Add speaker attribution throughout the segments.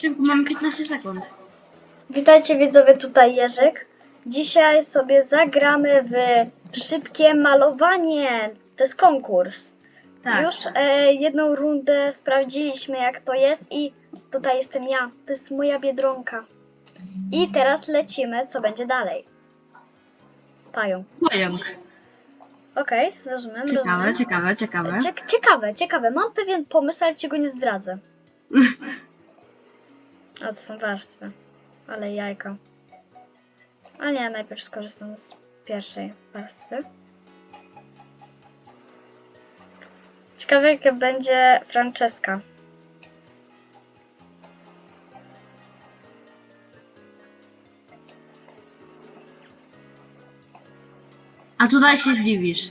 Speaker 1: Szybko, mamy 15 sekund.
Speaker 2: Witajcie widzowie, tutaj Jerzyk. Dzisiaj sobie zagramy w szybkie malowanie. To jest konkurs.
Speaker 1: Tak.
Speaker 2: Już e, jedną rundę sprawdziliśmy jak to jest i tutaj jestem ja. To jest moja biedronka. I teraz lecimy, co będzie dalej. Pająk.
Speaker 1: Pająk.
Speaker 2: Okej, rozumiem,
Speaker 1: Ciekawe,
Speaker 2: rozumiem.
Speaker 1: ciekawe, ciekawe.
Speaker 2: Cie- ciekawe, ciekawe. Mam pewien pomysł, ale ci go nie zdradzę. A to są warstwy. Ale jajka. A nie, najpierw skorzystam z pierwszej warstwy. Ciekawe, jakie będzie Franceska.
Speaker 1: A tutaj się zdziwisz.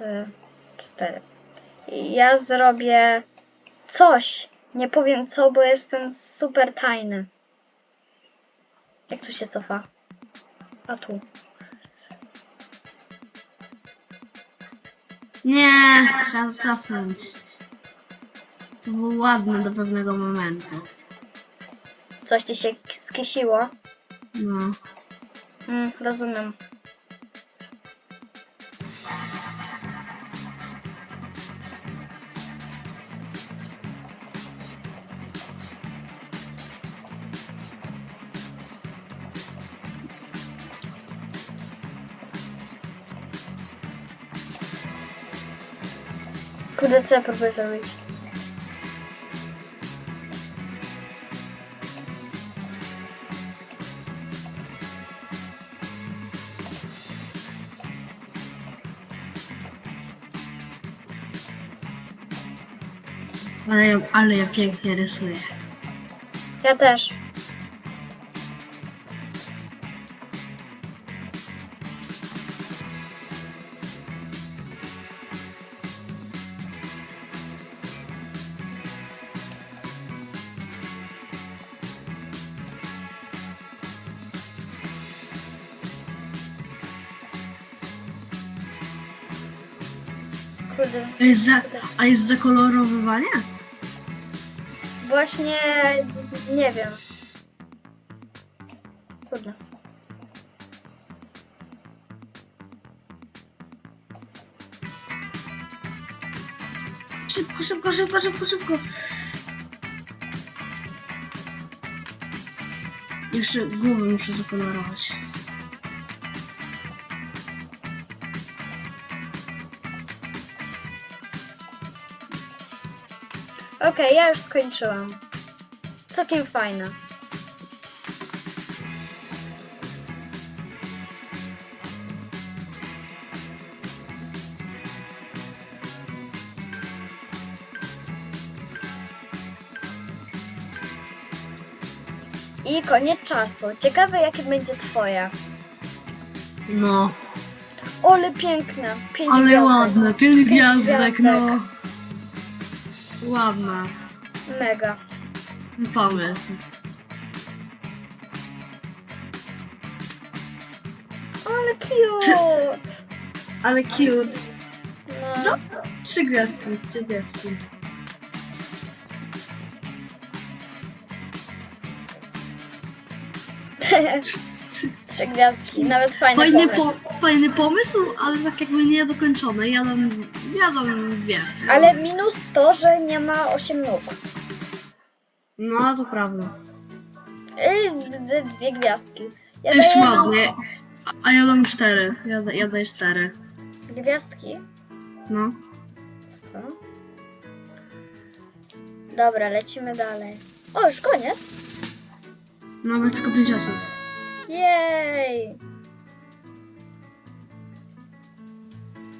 Speaker 2: Trzy, cztery. I ja zrobię coś. Nie powiem co, bo jestem super tajny. Jak tu się cofa? A tu.
Speaker 1: Nie, trzeba cofnąć. To było ładne do pewnego momentu.
Speaker 2: Coś ci się skisiło.
Speaker 1: No.
Speaker 2: Mm, rozumiem. Co ja próbuję zrobić?
Speaker 1: Ale, ja- ale ja pięknie rysuję.
Speaker 2: Ja też. Kurde,
Speaker 1: A jest, za, a jest zakolorowywanie?
Speaker 2: Właśnie nie wiem. Kurde.
Speaker 1: Szybko, szybko, szybko, szybko, szybko. Jeszcze głowę muszę zakolorować.
Speaker 2: Okej, ja już skończyłam. Całkiem fajne. I koniec czasu. Ciekawe jakie będzie twoje.
Speaker 1: No,
Speaker 2: Ole piękne. Pięć
Speaker 1: ale
Speaker 2: gwiazdek.
Speaker 1: ładne. Pięć gwiazdek,
Speaker 2: gwiazdek.
Speaker 1: no. Ładna.
Speaker 2: Mega.
Speaker 1: Pomysł.
Speaker 2: Ale cute.
Speaker 1: Ale cute.
Speaker 2: No.
Speaker 1: Trzy gwiazdki, trzy gwiazdki.
Speaker 2: Trzy gwiazdki. Nawet fajny
Speaker 1: Fajny,
Speaker 2: pomysł.
Speaker 1: po, fajny pomysł, ale tak jakby niedokończony. Ja dam, ja dam dwie.
Speaker 2: Ale minus to, że nie ma 8 nóg.
Speaker 1: No, to prawda.
Speaker 2: Yy, d- dwie gwiazdki. Ja
Speaker 1: Też
Speaker 2: daję
Speaker 1: ładnie. A, a ja dam cztery. Ja, da- ja daję cztery.
Speaker 2: gwiazdki.
Speaker 1: No.
Speaker 2: Co? Dobra, lecimy dalej. O, już koniec?
Speaker 1: No, bez tylko pięć osób.
Speaker 2: Jej!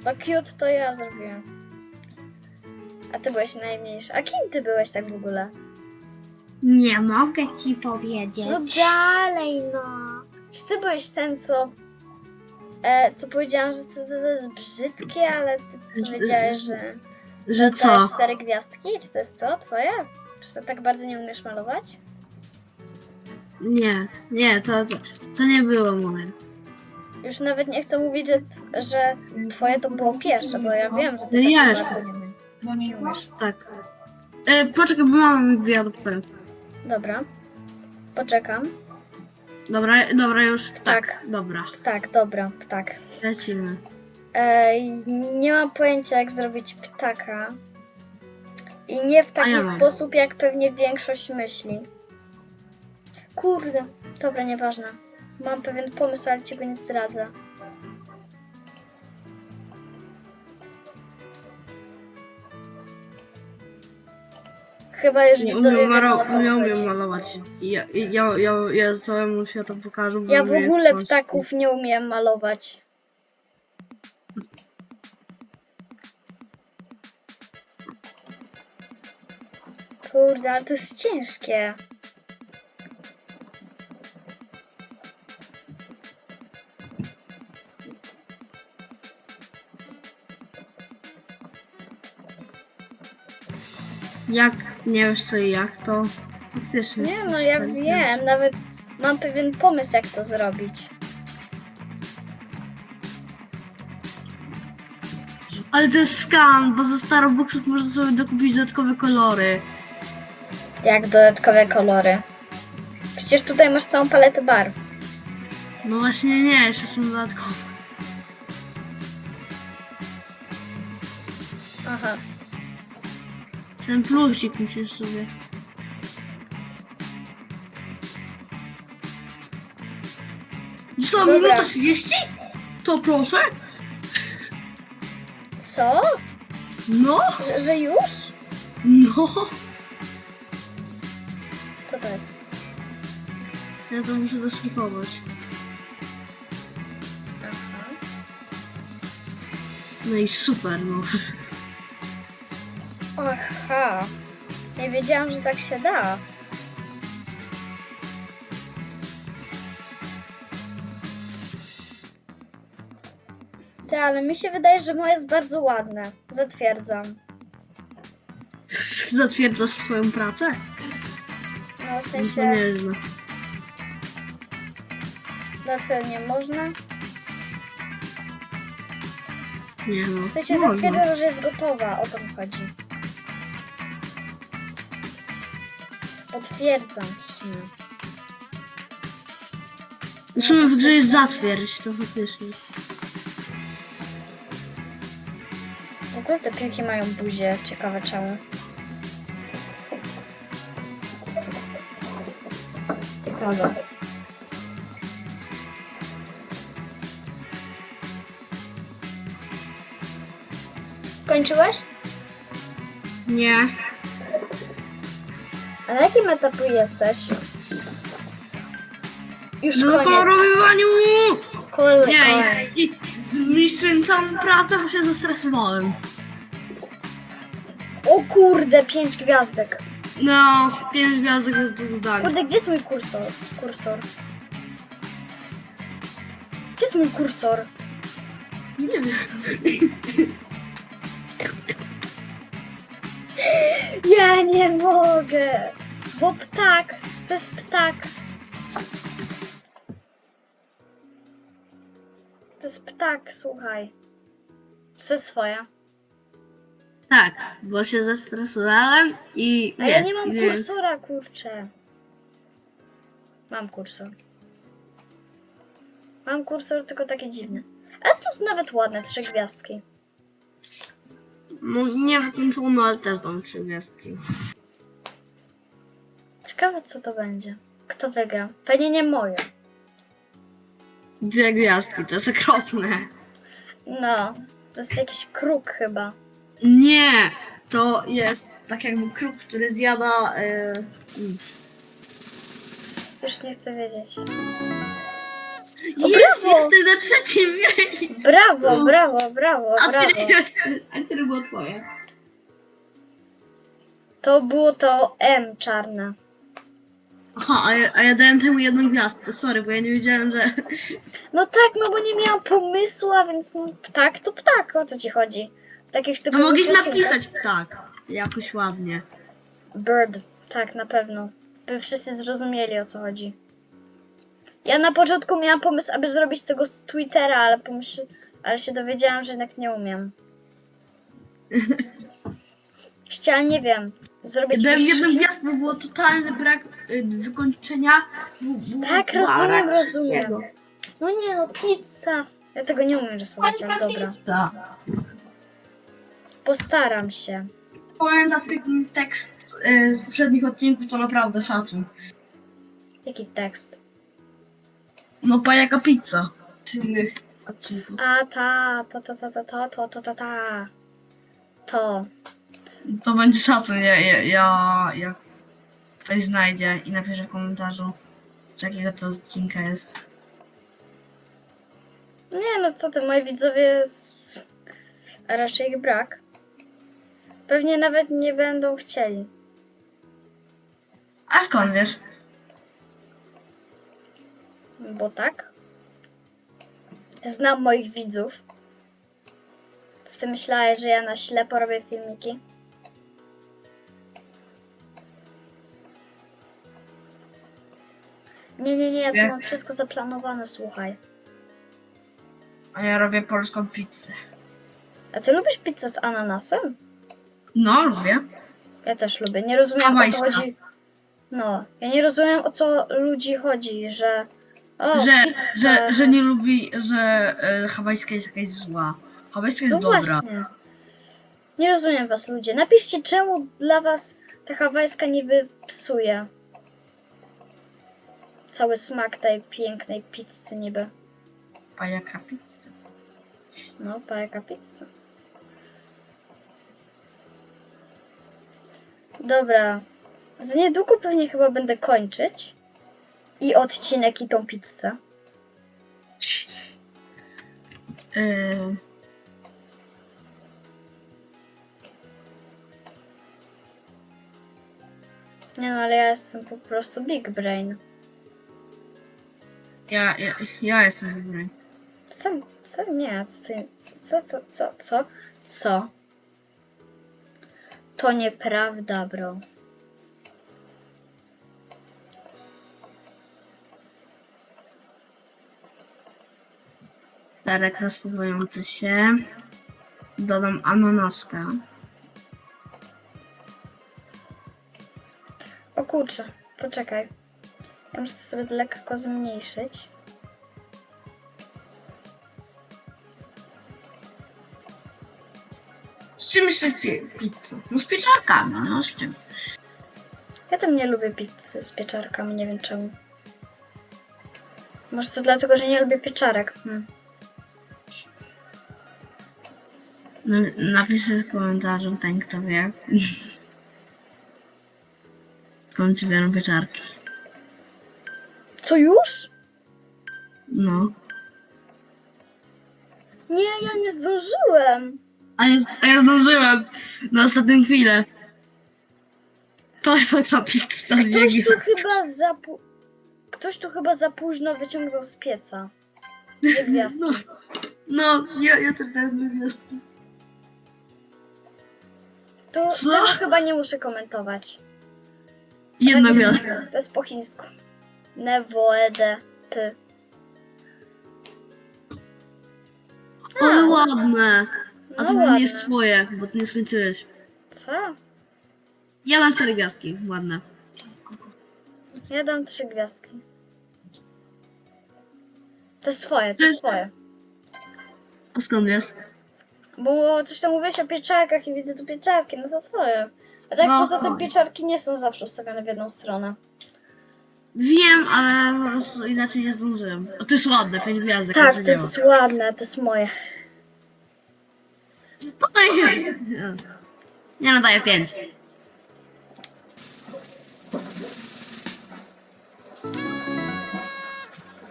Speaker 2: To cute to ja zrobiłem. A ty byłeś najmniejszy. A kim ty byłeś tak w ogóle?
Speaker 1: Nie mogę ci powiedzieć.
Speaker 2: No dalej, no. Czy ty byłeś ten, co... E, co powiedziałam, że to, to, to jest brzydkie, ale ty powiedziałeś, że...
Speaker 1: Że co?
Speaker 2: cztery gwiazdki? Czy to jest to twoje? Czy to tak bardzo nie umiesz malować?
Speaker 1: Nie, nie, to, to, to nie było moje.
Speaker 2: Już nawet nie chcę mówić, że, że twoje to było pierwsze, bo ja wiem, że ty
Speaker 1: No
Speaker 2: tak
Speaker 1: ja już.
Speaker 2: bardzo nie, nie umiesz.
Speaker 1: Tak. E, poczekaj, bo mam powiem.
Speaker 2: Dobra. Poczekam.
Speaker 1: Dobra, dobra, już. Tak,
Speaker 2: Tak.
Speaker 1: dobra.
Speaker 2: Tak, dobra, ptak.
Speaker 1: Lecimy.
Speaker 2: Ej, nie mam pojęcia, jak zrobić ptaka. I nie w taki
Speaker 1: ja mam.
Speaker 2: sposób, jak pewnie większość myśli. Kurde, dobra, nieważne. Mam pewien pomysł, ale ci go nie zdradzę. Chyba już
Speaker 1: Nie umiem,
Speaker 2: co
Speaker 1: nie umiem malować. Ja, ja, ja, ja całemu światu pokażę. bo
Speaker 2: Ja w ogóle ptaków nie umiem malować. Kurde, ale to jest ciężkie.
Speaker 1: Jak nie wiesz co i jak, to faktycznie.
Speaker 2: Nie no, ja
Speaker 1: tak
Speaker 2: wiem, nawet mam pewien pomysł, jak to zrobić.
Speaker 1: Ale to jest skam, bo za Starbucksów można sobie dokupić dodatkowe kolory.
Speaker 2: Jak dodatkowe kolory. Przecież tutaj masz całą paletę barw.
Speaker 1: No właśnie nie, jeszcze są dodatkowe.
Speaker 2: Aha.
Speaker 1: Ten plusik musisz sobie. Co,
Speaker 2: Dobra.
Speaker 1: minuta 30? Co, proszę?
Speaker 2: Co?
Speaker 1: No,
Speaker 2: Że, że już?
Speaker 1: no.
Speaker 2: Co to jest?
Speaker 1: Ja to muszę doszlifować. No i super, no.
Speaker 2: Aha. Nie wiedziałam, że tak się da. Ty, ale mi się wydaje, że moje jest bardzo ładne. Zatwierdzam.
Speaker 1: Zatwierdzasz swoją pracę?
Speaker 2: No w
Speaker 1: No to
Speaker 2: sensie,
Speaker 1: nieźle.
Speaker 2: co nie można?
Speaker 1: Nie no.
Speaker 2: W sensie
Speaker 1: można.
Speaker 2: zatwierdzam, że jest gotowa. O to mi chodzi. Potwierdzam. w sumie.
Speaker 1: W grze jest zatwierdź, to faktycznie.
Speaker 2: W ogóle te piłki mają buzię. Ciekawe czemu. Ciekawe. Skończyłeś?
Speaker 1: Nie.
Speaker 2: A na jakim etapie jesteś? Już
Speaker 1: No
Speaker 2: koniec.
Speaker 1: kolorowywaniu!
Speaker 2: Kol-
Speaker 1: Nie,
Speaker 2: koniec.
Speaker 1: i, i zniszczyłem całą pracę, bo się zestresowałem.
Speaker 2: O kurde, pięć gwiazdek.
Speaker 1: No, pięć gwiazdek jest dwóch zdań.
Speaker 2: Kurde, gdzie jest mój kursor? Kursor. Gdzie jest mój kursor?
Speaker 1: Nie wiem.
Speaker 2: Ja nie mogę. Bo ptak, to jest ptak. To jest ptak, słuchaj. Czy to jest swoja?
Speaker 1: Tak, bo się zestresowałem i
Speaker 2: A ja
Speaker 1: jest,
Speaker 2: nie mam
Speaker 1: i wiem.
Speaker 2: kursora, kurczę. Mam kursor. Mam kursor, tylko takie dziwne. Ale to jest nawet ładne, trzy gwiazdki.
Speaker 1: No, nie wykończono, ale też dam trzy gwiazdki.
Speaker 2: Ciekawe, co to będzie. Kto wygra? Pewnie nie moje.
Speaker 1: Dwie gwiazdki, to jest okropne.
Speaker 2: No, to jest jakiś kruk chyba.
Speaker 1: Nie, to jest tak jakby kruk, który zjada... Mm.
Speaker 2: Już nie chcę wiedzieć.
Speaker 1: jest,
Speaker 2: brawo!
Speaker 1: jestem na trzecim miejscu!
Speaker 2: Brawo, brawo, brawo,
Speaker 1: A
Speaker 2: brawo.
Speaker 1: jest? A które było twoje?
Speaker 2: To było to M czarne.
Speaker 1: Aha, a ja, a ja dałem temu jedną gwiazdkę, sorry, bo ja nie wiedziałem, że...
Speaker 2: No tak, no bo nie miałam pomysłu, a więc no, ptak to ptak, o co ci chodzi? Takich
Speaker 1: No
Speaker 2: typowych
Speaker 1: mogłeś napisać tak, jakoś ładnie.
Speaker 2: Bird, tak, na pewno. By wszyscy zrozumieli o co chodzi. Ja na początku miałam pomysł, aby zrobić tego z Twittera, ale pomyśl... ale się dowiedziałam, że jednak nie umiem. Chciałam, nie wiem, zrobić Gdybym
Speaker 1: jednym gwiazdą było totalny brak y, wykończenia.
Speaker 2: Tak,
Speaker 1: rozumiem,
Speaker 2: rozumiem.
Speaker 1: wszystkiego.
Speaker 2: No nie no, pizza. Ja tego nie umiem rysować, ale dobra.
Speaker 1: Ta.
Speaker 2: Postaram się.
Speaker 1: Pamięta ten tekst y, z poprzednich odcinków, to naprawdę szacun.
Speaker 2: Jaki tekst?
Speaker 1: No pajaka pizza. Z innych odcinków.
Speaker 2: A ta, ta, ta, ta, ta, ta, to, to, ta, ta. To.
Speaker 1: To będzie szacun, ja, ja, ja jak ktoś znajdzie i napisze w komentarzu, z jakiego to odcinka jest.
Speaker 2: Nie no, co ty, moi widzowie, z... a raczej ich brak. Pewnie nawet nie będą chcieli.
Speaker 1: A skąd wiesz?
Speaker 2: Bo tak. Znam moich widzów. Co ty myślałeś, że ja na ślepo robię filmiki? Nie, nie, nie, ja tu
Speaker 1: Nie.
Speaker 2: mam wszystko zaplanowane, słuchaj.
Speaker 1: A ja robię polską pizzę.
Speaker 2: A ty lubisz pizzę z ananasem?
Speaker 1: No, lubię.
Speaker 2: Ja też lubię. Nie rozumiem o co
Speaker 1: Hawajska.
Speaker 2: chodzi. No, ja nie rozumiem o co ludzi chodzi, że. O,
Speaker 1: że,
Speaker 2: pizza.
Speaker 1: że, że nie lubi, że e, hawajska jest jakaś zła. Hawajska jest
Speaker 2: No
Speaker 1: dobra.
Speaker 2: właśnie. Nie rozumiem was ludzie. Napiszcie czemu dla was ta hawajska niby psuje. Cały smak tej pięknej pizzy niby.
Speaker 1: Pajaka pizza.
Speaker 2: No, pajaka pizza. Dobra. Za niedługo pewnie chyba będę kończyć. I odcinek, i tą pizzę.
Speaker 1: E,
Speaker 2: Nie no, ale ja jestem po prostu big brain.
Speaker 1: Ja, ja, ja jestem dobry.
Speaker 2: Co? Co? Nie, co ty... Co? Co? Co? Co? Co? To nieprawda, bro.
Speaker 1: Darek rozpływający się. Dodam ananaskę.
Speaker 2: O kurczę, poczekaj. Muszę to sobie lekko zmniejszyć.
Speaker 1: Z czym jeszcze pi- pizzę? No z pieczarkami, no z czym?
Speaker 2: Ja tam nie lubię pizzy z pieczarkami, nie wiem czemu. Może to dlatego, że nie lubię pieczarek. Hmm.
Speaker 1: No, napiszę w komentarzu ten, kto wie. Skąd się biorą pieczarki?
Speaker 2: Co już?
Speaker 1: No.
Speaker 2: Nie, ja nie zdążyłem.
Speaker 1: A ja, a ja zdążyłem na ostatnią chwilę. Pajaka pizza.
Speaker 2: Ktoś
Speaker 1: nie
Speaker 2: tu chyba za pu- Ktoś tu chyba za późno wyciągnął z pieca. Dwie gwiazdki.
Speaker 1: No, no ja, ja też dałem dwie gwiazdki.
Speaker 2: To
Speaker 1: Co?
Speaker 2: tego chyba nie muszę komentować.
Speaker 1: Jedna gwiazdka.
Speaker 2: To jest po chińsku. Nevoede p.
Speaker 1: Ale ładne. A
Speaker 2: No
Speaker 1: to nie
Speaker 2: ładne.
Speaker 1: jest twoje, bo ty nie skończyłeś.
Speaker 2: Co?
Speaker 1: Ja dam cztery gwiazdki, ładne.
Speaker 2: Ja dam trzy gwiazdki. To jest twoje, to jest twoje.
Speaker 1: A skąd wiesz?
Speaker 2: Bo coś tam mówiłeś o pieczarkach i widzę tu pieczarki, no to twoje. A tak
Speaker 1: No,
Speaker 2: poza tym pieczarki nie są zawsze ustawione w jedną stronę.
Speaker 1: Wiem, ale po prostu inaczej nie zdążyłem. O, to jest ładne, pięć gwiazdek.
Speaker 2: Tak,
Speaker 1: to
Speaker 2: jest ładne, to jest moje.
Speaker 1: Podaj. Nie no, daję pięć.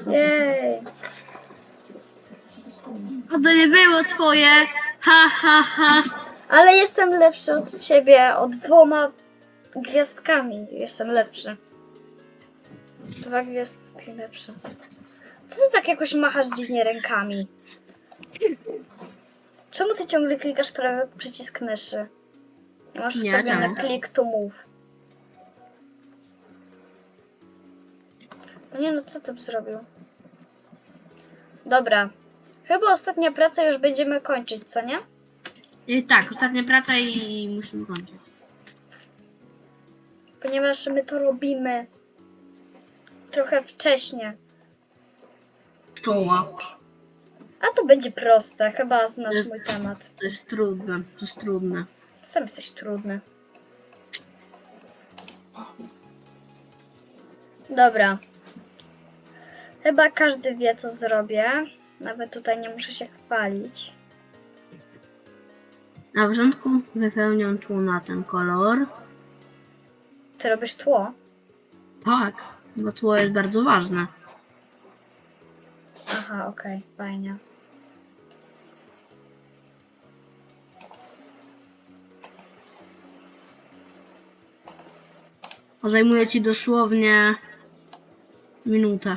Speaker 2: Jej.
Speaker 1: A to nie było twoje. Ha, ha, ha.
Speaker 2: Ale jestem lepszy od ciebie o dwoma gwiazdkami. Jestem lepszy. Dwa gwiazdki lepsze. Co ty tak jakoś machasz dziwnie rękami? Czemu ty ciągle klikasz prawy przycisk myszy? Nie masz
Speaker 1: Nie,
Speaker 2: ustawione
Speaker 1: czemu?
Speaker 2: click to move. Nie no, co ty zrobił? Dobra. Chyba ostatnia praca już będziemy kończyć, co nie?
Speaker 1: Tak, ostatnia praca i musimy kończyć.
Speaker 2: Ponieważ my to robimy trochę wcześnie.
Speaker 1: Czoła.
Speaker 2: A to będzie proste, chyba znasz
Speaker 1: Jest-
Speaker 2: mój temat.
Speaker 1: To jest trudne, to jest trudne.
Speaker 2: Sam jesteś trudny. Dobra. Chyba każdy wie, co zrobię. Nawet tutaj nie muszę się chwalić.
Speaker 1: Na początku wypełniam tło na ten kolor.
Speaker 2: Ty robisz tło.
Speaker 1: Tak, bo tło jest bardzo ważne.
Speaker 2: Aha, okej, fajnie.
Speaker 1: A zajmuje ci dosłownie minutę.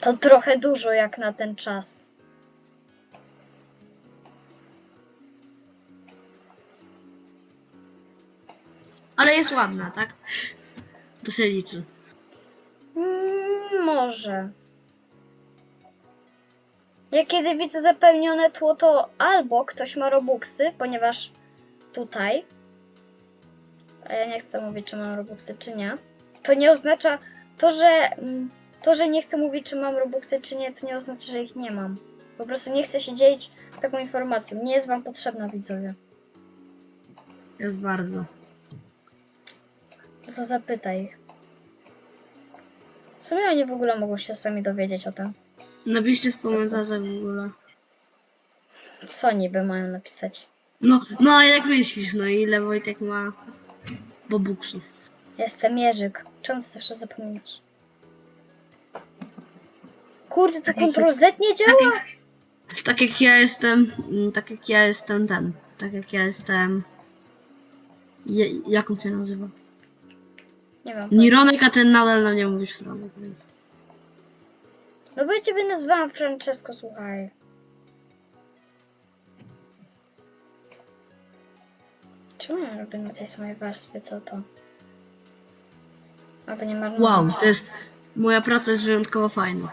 Speaker 2: To trochę dużo jak na ten czas.
Speaker 1: Ale jest ładna, tak? To się liczy.
Speaker 2: Mm, może. Ja kiedy widzę zapełnione tło, to albo ktoś ma robuxy, ponieważ tutaj, a ja nie chcę mówić, czy mam robuxy, czy nie, to nie oznacza, to, że mm, to, że nie chcę mówić, czy mam robuxy, czy nie, to nie oznacza, że ich nie mam. Po prostu nie chcę się dzielić taką informacją. Nie jest wam potrzebna, widzowie.
Speaker 1: Jest bardzo.
Speaker 2: No to zapytaj ich. W sumie oni w ogóle mogą się sami dowiedzieć o tym.
Speaker 1: Napiszcie w komentarzach w ogóle.
Speaker 2: Co niby mają napisać?
Speaker 1: No, no a jak myślisz, no ile Wojtek ma bobuksów?
Speaker 2: Jestem Jerzyk. Czemu ty zawsze zapominasz? Kurde, to
Speaker 1: Tak jak-
Speaker 2: Ctrl Z nie działa?
Speaker 1: Tak jak, tak jak ja jestem, mm, tak jak ja jestem ten, tak jak ja jestem... Je, jak on się nazywa?
Speaker 2: Nie wiem.
Speaker 1: Nironek, a ten nadal na mnie mówisz Franek, więc...
Speaker 2: No bo ja ciebie nazwałam Francesco, słuchaj. Czemu ja robię na tej samej warstwie, co to? Albo nie marnuję.
Speaker 1: Wow, to jest... Moja praca jest wyjątkowo fajna.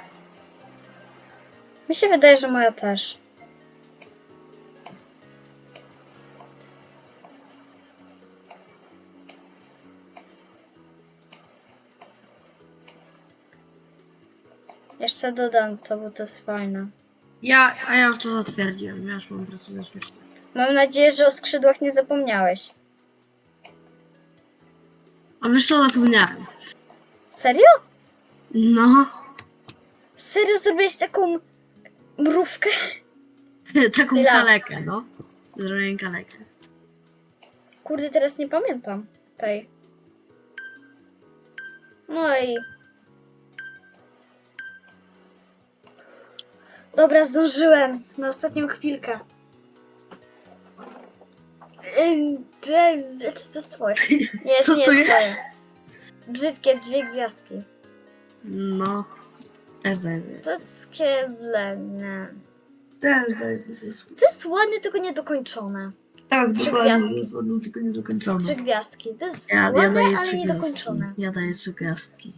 Speaker 2: Mi się wydaje, że moja też. Jeszcze dodam to, bo to jest fajne.
Speaker 1: Ja, a ja już to zatwierdziłem, ja już mam pracę.
Speaker 2: Mam nadzieję, że o skrzydłach nie zapomniałeś.
Speaker 1: A wiesz co, zapomniałem.
Speaker 2: Serio?
Speaker 1: No,
Speaker 2: Serio zrobiłeś taką mrówkę?
Speaker 1: taką
Speaker 2: Chwila.
Speaker 1: kalekę, no. Zrobiłem kalekę.
Speaker 2: Kurde, teraz nie pamiętam tej. No i... Dobra, zdążyłem. Na ostatnią chwilkę. Ym, to- to jest twoje. Nie, jest,
Speaker 1: Co
Speaker 2: nie
Speaker 1: to
Speaker 2: jest
Speaker 1: jest?
Speaker 2: twoje. Brzydkie dwie gwiazdki.
Speaker 1: No, też.
Speaker 2: To jest.
Speaker 1: Też zajmuję.
Speaker 2: To jest ładne, tylko niedokończone.
Speaker 1: Tak,
Speaker 2: Trzy
Speaker 1: dokładnie,
Speaker 2: gwiazdki.
Speaker 1: to jest ładno, tylko nie dokończone.
Speaker 2: Trzy gwiazdki. To jest
Speaker 1: Ja, ja
Speaker 2: ładne,
Speaker 1: daję
Speaker 2: ale
Speaker 1: trzy gwiazdki.
Speaker 2: niedokończone.
Speaker 1: Ja daję trzy gwiazdki.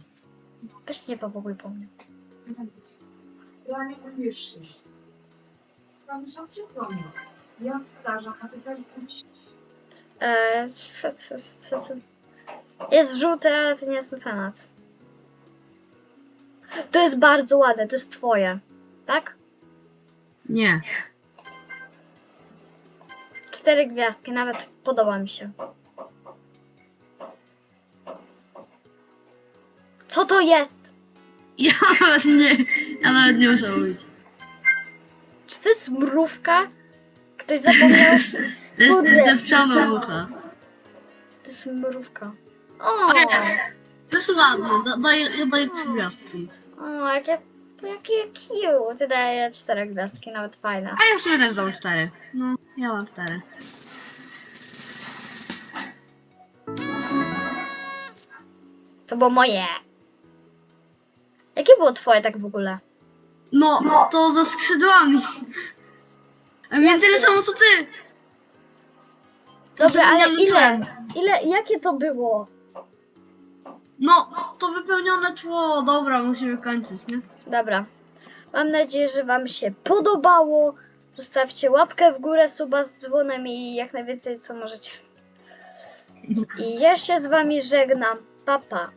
Speaker 2: Weź nie powołuj po mnie.
Speaker 3: Ja nie umiesz się. Tam są przypomnę. Ja powtarzam, a ty budź.
Speaker 2: Eee, co, co, co, co? Jest żółte, ale to nie jest na temat. To jest bardzo ładne, to jest twoje. Tak?
Speaker 1: Nie.
Speaker 2: Cztery gwiazdki, nawet podoba mi się. Co to jest?
Speaker 1: Ja nawet nie, ja nawet nie muszę mówić.
Speaker 2: Czy to jest mrówka? Ktoś zapomniał?
Speaker 1: To jest
Speaker 2: Kurde.
Speaker 1: zdepczana mucha.
Speaker 2: To jest mrówka. O,
Speaker 1: Ojej, to jest ładne, da, daję, ja daję trzy gwiazdki.
Speaker 2: o jakie, jakie cute. Daję cztery gwiazdki, nawet fajne.
Speaker 1: A ja w sumie też dam cztery. No, ja mam cztery.
Speaker 2: To było moje. Jakie było twoje tak w ogóle?
Speaker 1: No, to za skrzydłami. A mnie tyle samo co ty.
Speaker 2: Dobra, ale ile? Ile, jakie to było?
Speaker 1: No, to wypełnione tło. Dobra, musimy kończyć, nie?
Speaker 2: Dobra. Mam nadzieję, że Wam się podobało. Zostawcie łapkę w górę, suba z dzwonem i jak najwięcej co możecie. I ja się z Wami żegnam. Pa, pa.